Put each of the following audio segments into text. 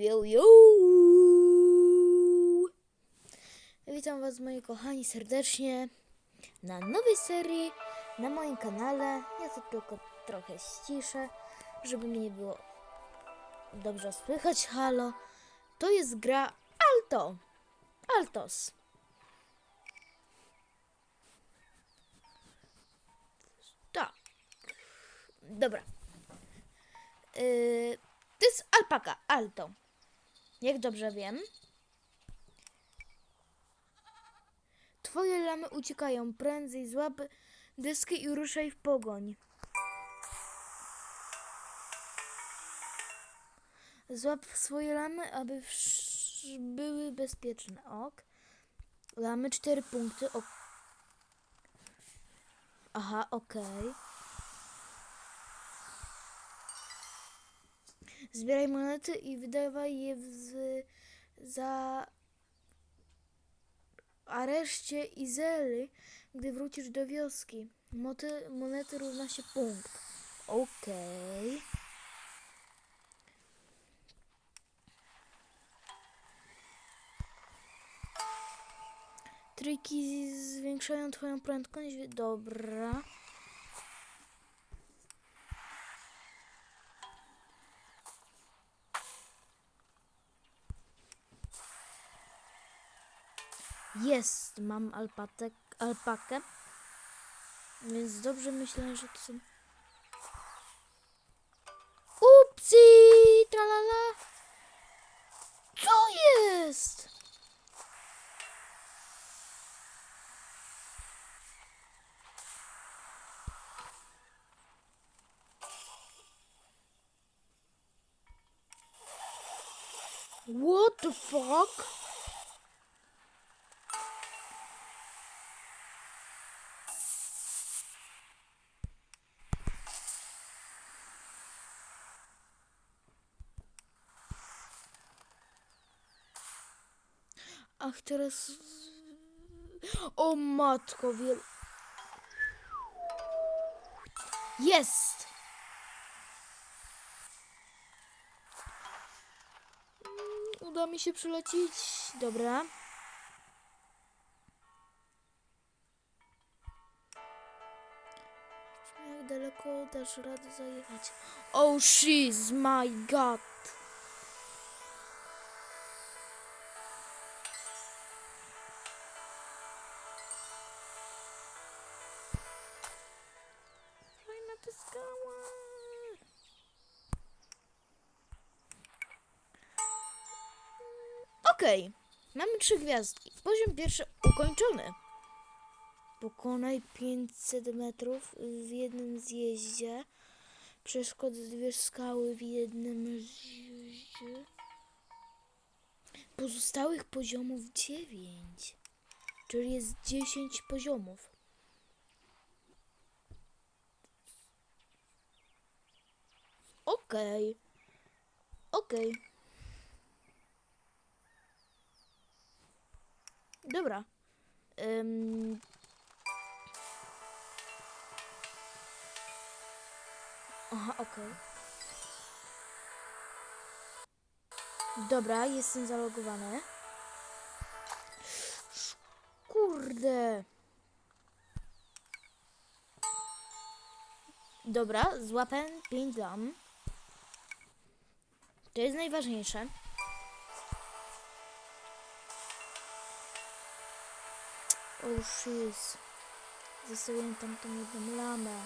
Yo, yo! Witam Was moi kochani serdecznie na nowej serii na moim kanale. Ja to tylko trochę ściszę, żeby mnie nie było dobrze słychać. Halo. To jest gra Alto. Altos. Tak. Dobra. Yy, to jest alpaka, alto. Jak dobrze wiem. Twoje lamy uciekają. Prędzej złap deskę i ruszaj w pogoń. Złap swoje lamy, aby były bezpieczne. Ok. Lamy cztery punkty. Ok. Aha, okej. Zbieraj monety i wydawaj je w, za areszcie Izely, gdy wrócisz do wioski. Moty, monety równa się punkt. Okej. Triki zwiększają twoją prędkość. Dobra. Jest, mam alpatek, alpakę. Więc dobrze myślę, że to są... Upsi! Tralala! Co jest? What the fuck? Teraz... O matko, wiel... Jest! Mm, Uda mi się przylecieć. Dobra. Jak daleko dasz radę zajechać? Oh, she's my god! Okej, mamy trzy gwiazdki. Poziom pierwszy ukończony. Pokonaj 500 metrów w jednym zjeździe. Przeszkód dwie skały w jednym zjeździe. Pozostałych poziomów 9. Czyli jest 10 poziomów. Okej. Okej. Dobra. Ym... Aha, okej. Dobra, jestem zalogowany. Kurde. Dobra, złapę 5 dam. To jest najważniejsze. Oh shit. Zostawiłem tam tą jedną lamę.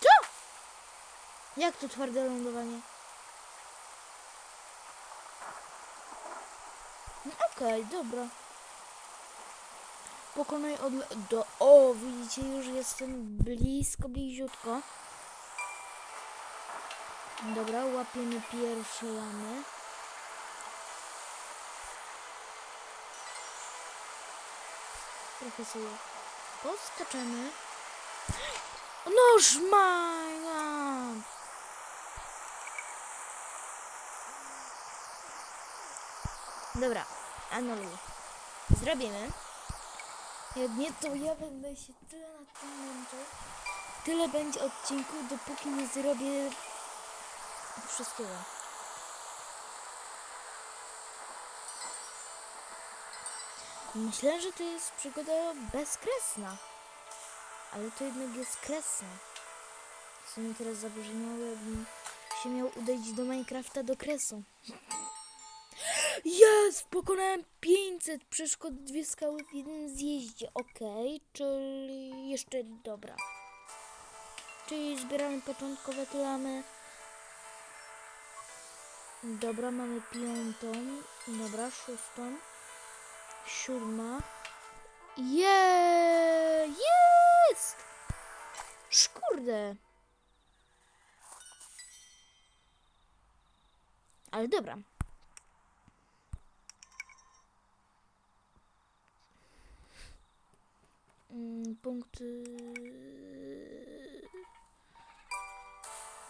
Co? Jak to twarde lądowanie? No okej, dobra. Pokonaj od... Do... O, widzicie, już jestem blisko, bliziutko. Dobra, łapiemy pierwsze lamy. Trochę sobie poskaczemy. Noż maja! Dobra, anuluj. Zrobimy. Jak nie, to ja będę się tyle nad tym męczył. Tyle będzie odcinków, dopóki nie zrobię wszystkiego. Myślę, że to jest przygoda bezkresna. Ale to jednak jest kresne. W sumie teraz zabrzmiało, jakbym się miał udać do Minecrafta do kresu. Jest! Pokonałem 500 przeszkód, dwie skały w jednym zjeździe. Okej, czyli jeszcze dobra. Czyli zbieramy początkowe klamy. Dobra, mamy piątą. Dobra, szóstą. Siódma. Je, jest! Szkurde. Ale dobra. Mm, Punkty.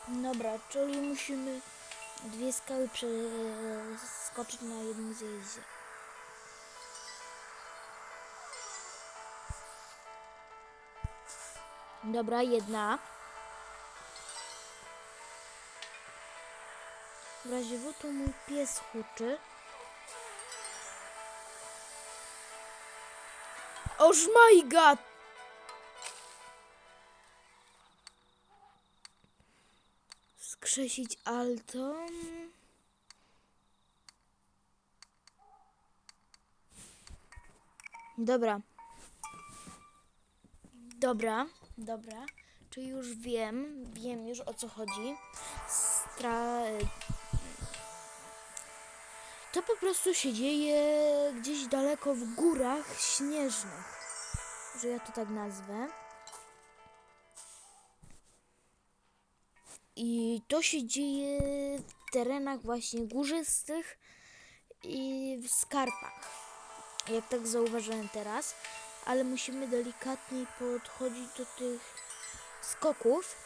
Dobra, czyli musimy dwie skały przeskoczyć na jednym zjeździe. Dobra, jedna. W razie W to mój pies huczy. Oż my god! Skrzesić alto. Dobra. Dobra, dobra. Czy już wiem, wiem już o co chodzi. Stra... To po prostu się dzieje gdzieś daleko w górach śnieżnych. Że ja to tak nazwę. I to się dzieje w terenach właśnie górzystych i w skarpach. Jak tak zauważyłem teraz. Ale musimy delikatniej podchodzić do tych skoków.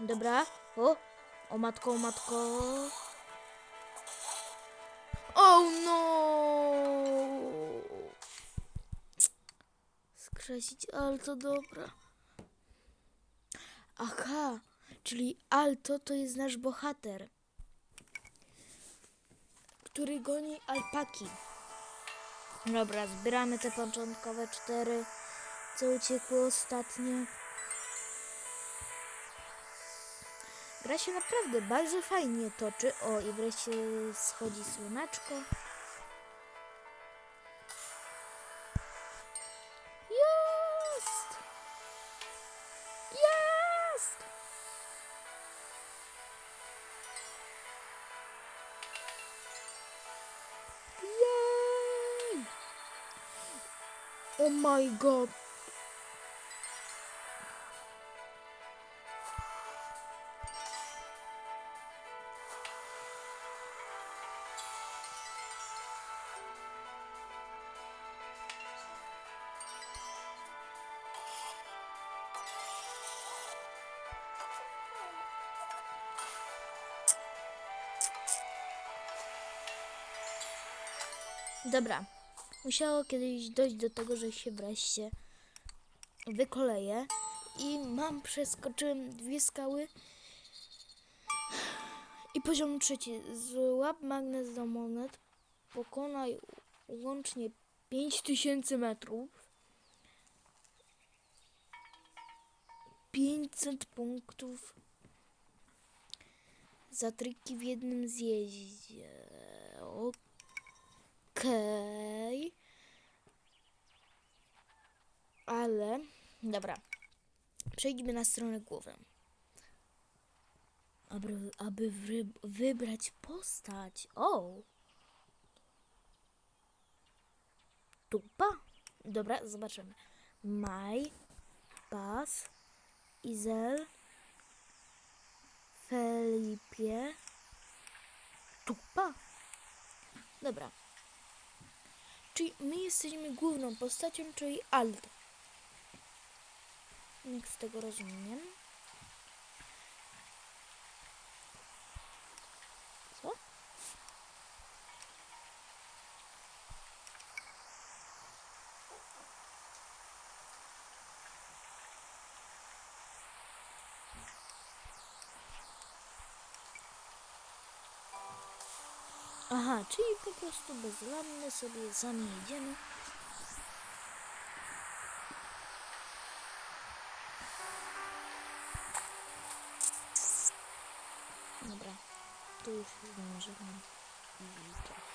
Dobra. O, o matko, o matko. Oh no! Skrzesić, ale to dobra. Aha, czyli Alto to jest nasz bohater, który goni alpaki. Dobra, zbieramy te początkowe cztery, co uciekło ostatnio. Gra się naprawdę bardzo fajnie toczy. O, i wreszcie schodzi słoneczko. Jest! Jest! Jej! Oh my god! Dobra. Musiało kiedyś dojść do tego, że się wreszcie wykoleję. I mam, przeskoczyłem dwie skały. I poziom trzeci. Złap magnes do monet. Pokonaj łącznie 5000 metrów. 500 punktów za triki w jednym zjeździe. Okej. Ale, dobra. Przejdźmy na stronę głowę. Aby, aby wy, wybrać postać. O! Tupa? Dobra, zobaczymy. Maj, Pas, Izel, Felipie, Tupa. Dobra. Czyli my jesteśmy główną postacią, czyli Alto. Jak z tego rozumiem. Aha, czyli po prostu bezlanne sobie sami jedziemy. Dobra, tu już i trochę